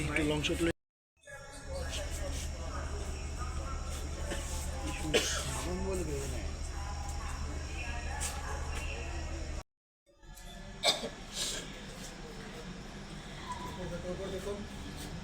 একটু long shot Gracias.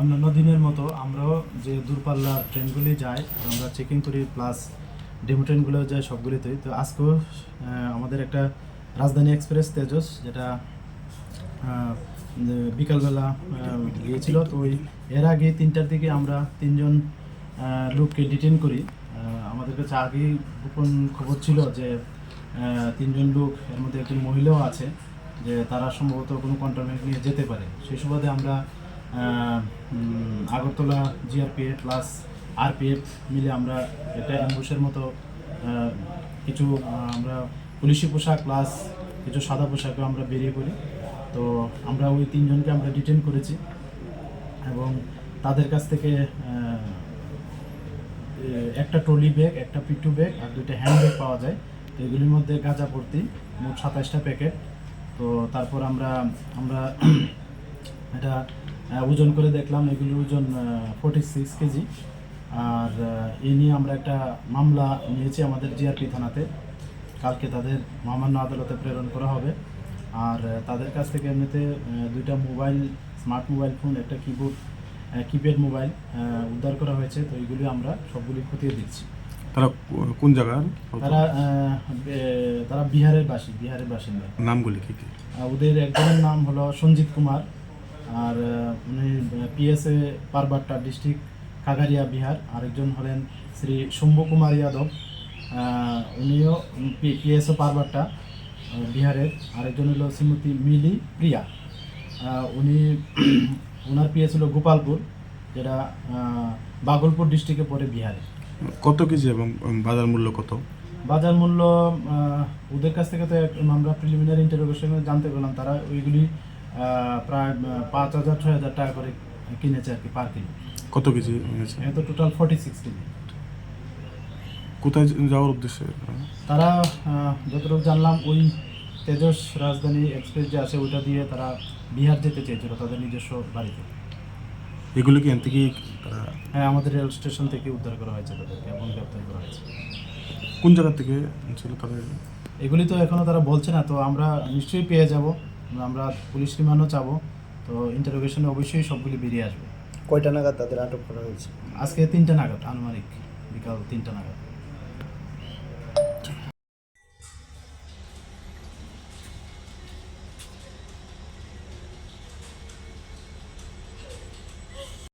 অন্যান্য দিনের মতো আমরাও যে দূরপাল্লার ট্রেনগুলি যাই আমরা চেকিং করি প্লাস ডেমো ট্রেনগুলো যায় সবগুলিতেই। তো আজকেও আমাদের একটা রাজধানী এক্সপ্রেস তেজস, যেটা বিকালবেলা গিয়েছিল। তো ওই, এর আগে তিনটার দিকে আমরা তিনজন লোককে ডিটেন করি। আমাদের কাছে আগেই গোপন খবর ছিল যে তিনজন লোক, এর মধ্যে একজন মহিলাও আছে, যে তারা সম্ভবত কোনো কন্ট্রামেন্ট নিয়ে যেতে পারে। সেই সুবাদে আমরা আগরতলা জিআরপিএফ প্লাস আরপিএফ মিলে আমরা একটা অ্যাম্বুসের মতো কিছু আমরা পুলিশি পোশাক প্লাস কিছু সাদা পোশাকও আমরা বেরিয়ে পড়ি। তো আমরা ওই তিনজনকে আমরা ডিটেন করেছি এবং তাদের কাছ থেকে একটা ট্রলি ব্যাগ, একটা পিটু ব্যাগ আর দুইটা হ্যান্ড ব্যাগ পাওয়া যায়। তো এগুলির মধ্যে গাঁজা ভর্তি, মোট সাতাশটা প্যাকেট তো তারপর আমরা আমরা এটা ওজন করে দেখলাম এগুলির ওজন ফোর্টি সিক্স কেজি। আর এই নিয়ে আমরা একটা মামলা নিয়েছি আমাদের জিআরপি থানাতে। কালকে তাদের মহামান্য আদালতে প্রেরণ করা হবে। আর তাদের কাছ থেকে এমনিতে দুইটা মোবাইল স্মার্ট মোবাইল ফোন একটা কিবোর্ড কিপ্যাড মোবাইল উদ্ধার করা হয়েছে। তো এইগুলি আমরা সবগুলি খতিয়ে দিচ্ছি তারা কোন জায়গার? তারা তারা বিহারের বাসী বিহারের বাসিন্দা। নামগুলি কি কি? ওদের একজনের নাম হলো সঞ্জিত কুমার। আর উনি পিএসএ পারবাট্টা ডিস্ট্রিক্ট কাগারিয়া বিহার। আরেকজন হলেন শ্রী শম্ভু কুমার যাদব। উনিও পিএসএ পারবাট্টা বিহারের। আরেকজন হলো শ্রীমতী মিলি প্রিয়া। উনি ওনার পিএস হলো গোপালপুর যেটা বাগলপুর ডিস্ট্রিক্টে পড়ে বিহারে। কত কেজি এবং বাজার মূল্য কত? বাজার মূল্য ওদের কাছ থেকে তো আমরা প্রিলিমিনারি ইন্টারোগেশনে জানতে পারলাম তারা ওইগুলি প্রায় পাঁচ হাজার ছয় হাজার টাকা করে কিনেছে আর কি পার কিলো কত কেজি হয়েছে? Total forty six kg. কোথায় যাওয়ার উদ্দেশ্যে? তারা যতটুকু জানলাম ওই তেজস রাজধানী এক্সপ্রেস যে আছে ওইটা দিয়ে তারা বিহার যেতে চেয়েছিল তাদের নিজস্ব বাড়িতে। এগুলো কি এন তারা হ্যাঁ আমাদের রেল স্টেশন থেকে উদ্ধার করা হয়েছে তাদেরকে এবং গ্রেপ্তার করা হয়েছে। কোন জায়গা থেকে ছিল তাদের? এগুলি তো এখনও তারা বলছে না তো আমরা নিশ্চয়ই পেয়ে যাব। আমরা পুলিশ রিমান্ডও চাবো। তো ইন্টারোগেশনে অবশ্যই সবগুলি বেরিয়ে আসবে। কয়টা নাগাদ তাদের আটক করা হয়েছে? আজকে তিনটা নাগাদ আনুমানিক বিকাল তিনটা নাগাদ।